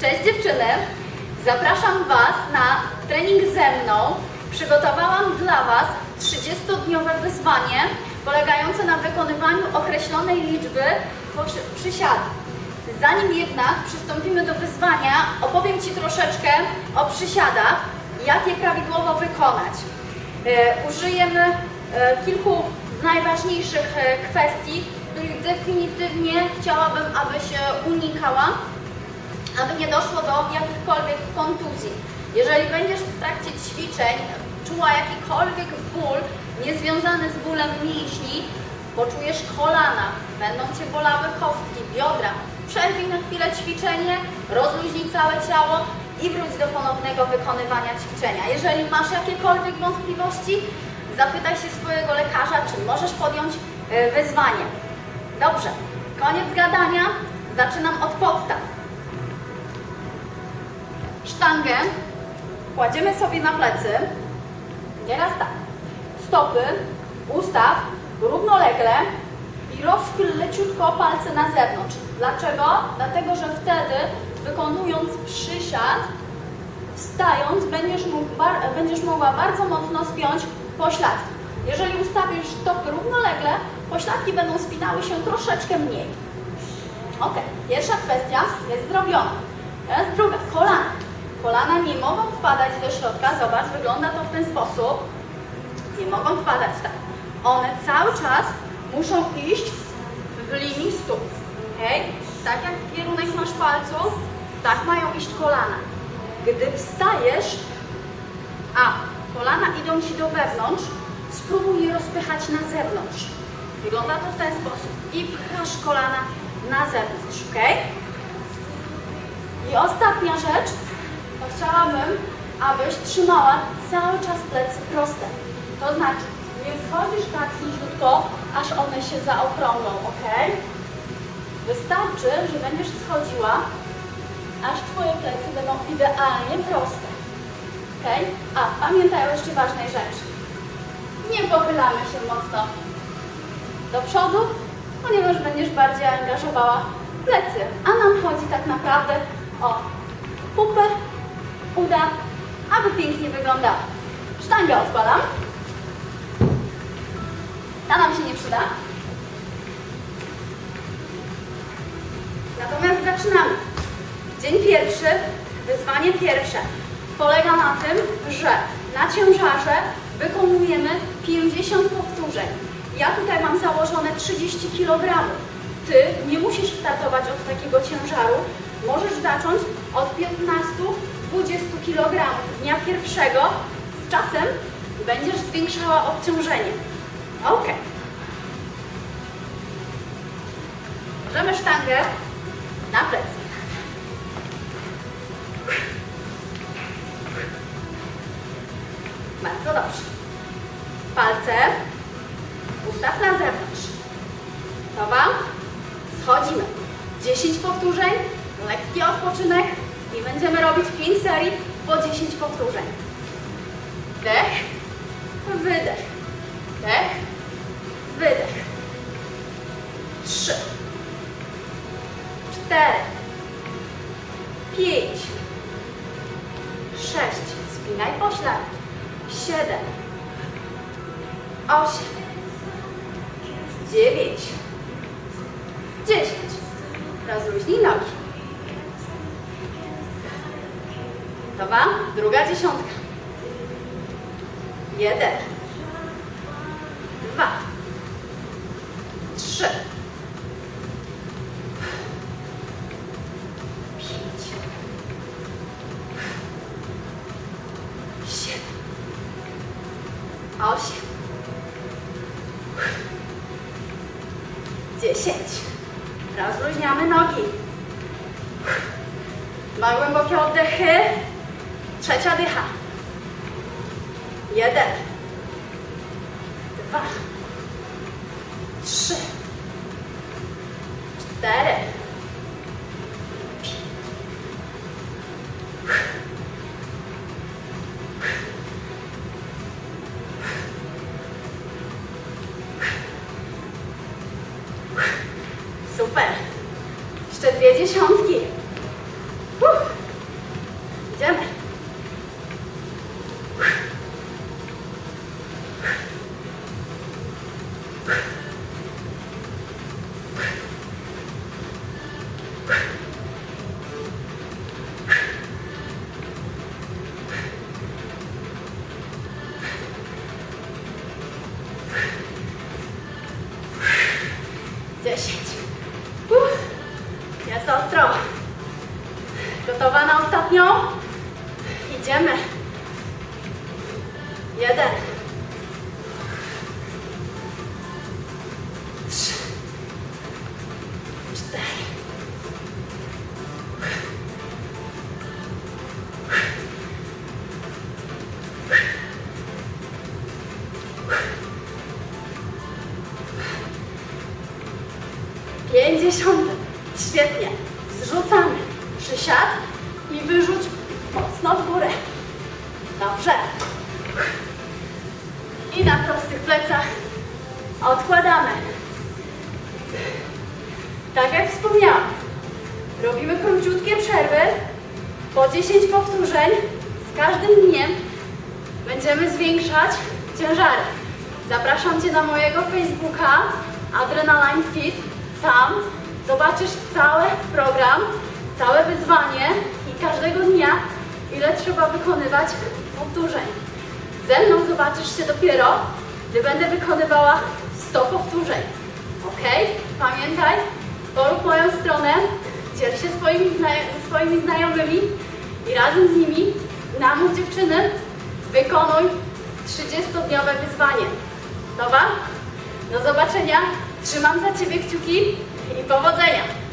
Cześć dziewczyny! Zapraszam Was na trening ze mną. Przygotowałam dla Was 30-dniowe wyzwanie polegające na wykonywaniu określonej liczby przy- przysiadów. Zanim jednak przystąpimy do wyzwania, opowiem Ci troszeczkę o przysiadach, jak je prawidłowo wykonać. E, użyjemy e, kilku najważniejszych e, kwestii, których definitywnie chciałabym, aby się unikała, aby nie doszło do jakichkolwiek kontuzji. Jeżeli będziesz w trakcie ćwiczeń czuła jakikolwiek ból niezwiązany z bólem mięśni, poczujesz kolana, będą Cię bolały kostki, biodra, przerwij na chwilę ćwiczenie, rozluźnij całe ciało i wróć do ponownego wykonywania ćwiczenia. Jeżeli masz jakiekolwiek wątpliwości, zapytaj się swojego lekarza, czy możesz podjąć e, wyzwanie. Dobrze, koniec gadania, zaczynam od podstaw. Sztangę kładziemy sobie na plecy. Teraz tak. Stopy ustaw równolegle i rozchyl leciutko palce na zewnątrz. Dlaczego? Dlatego, że wtedy wykonując przysiad, wstając będziesz, mógł, będziesz mogła bardzo mocno spiąć pośladki. Jeżeli ustawisz stopy równolegle, pośladki będą spinały się troszeczkę mniej. Ok, pierwsza kwestia jest zrobiona. Teraz druga, kolana. Nie mogą wpadać do środka, zobacz, wygląda to w ten sposób. Nie mogą wpadać tak. One cały czas muszą iść w linii stóp. ok? Tak jak kierunek masz palców, tak mają iść kolana. Gdy wstajesz, a kolana idą Ci do wewnątrz, spróbuj je rozpychać na zewnątrz. Wygląda to w ten sposób. I pchasz kolana na zewnątrz, ok? I ostatnia rzecz, chciałabym, abyś trzymała cały czas plecy proste. To znaczy, nie schodzisz tak niziutko, aż one się zaokrąglą, ok? Wystarczy, że będziesz schodziła, aż Twoje plecy będą idealnie proste. Ok? A, pamiętaj o jeszcze ważnej rzeczy. Nie pochylamy się mocno do przodu, ponieważ będziesz bardziej angażowała plecy. A nam chodzi tak naprawdę o pupę, uda, aby pięknie wyglądała. Sztangę odkładam. Ta nam się nie przyda. Natomiast zaczynamy. Dzień pierwszy, wyzwanie pierwsze polega na tym, że na ciężarze wykonujemy 50 powtórzeń. Ja tutaj mam założone 30 kg. Ty nie musisz startować od takiego ciężaru. Możesz zacząć od 15-20 kg dnia pierwszego. Z czasem będziesz zwiększała obciążenie. Ok. Bierzemy sztangę na plecy. Bardzo dobrze. Palce ustaw na zewnątrz. Gotowa? Schodzimy. 10 powtórzeń, lekki odpoczynek i będziemy robić 5 serii po 10 powtórzeń. Wdech, wydech, wdech, wydech. 3, 4, 5, 6, spinaj pośladki, 7, 8, 9, 10. Rozluźnij nogi. Gotowa? Druga dziesiątka. Jeden. Dwa. Trzy. Pięć. Siedem. Osiem. Dziesięć. Rozluźniamy nogi. Dwa głębokie oddechy. Trzecia dycha. Jeden. Dwa. Idziemy. Jeden. Trzy. Cztery. Pięćdziesiąty. Świetnie. Zrzucamy. Przysiad i wyrzuć mocno w górę. Dobrze. I na prostych plecach odkładamy. Tak jak wspomniałam, robimy króciutkie przerwy po 10 powtórzeń. Z każdym dniem będziemy zwiększać ciężary. Zapraszam Cię na mojego Facebooka Adrenaline Fit. Tam zobaczysz cały program, całe wyzwanie i każdego dnia, ile trzeba wykonywać powtórzeń. Ze mną zobaczysz się dopiero, gdy będę wykonywała 100 powtórzeń. Ok? Pamiętaj, polub moją stronę, dziel się swoimi ze swoimi znajomymi i razem z nimi namów dziewczyny wykonuj 30-dniowe wyzwanie. Dobra? Do zobaczenia. Trzymam za Ciebie kciuki i powodzenia.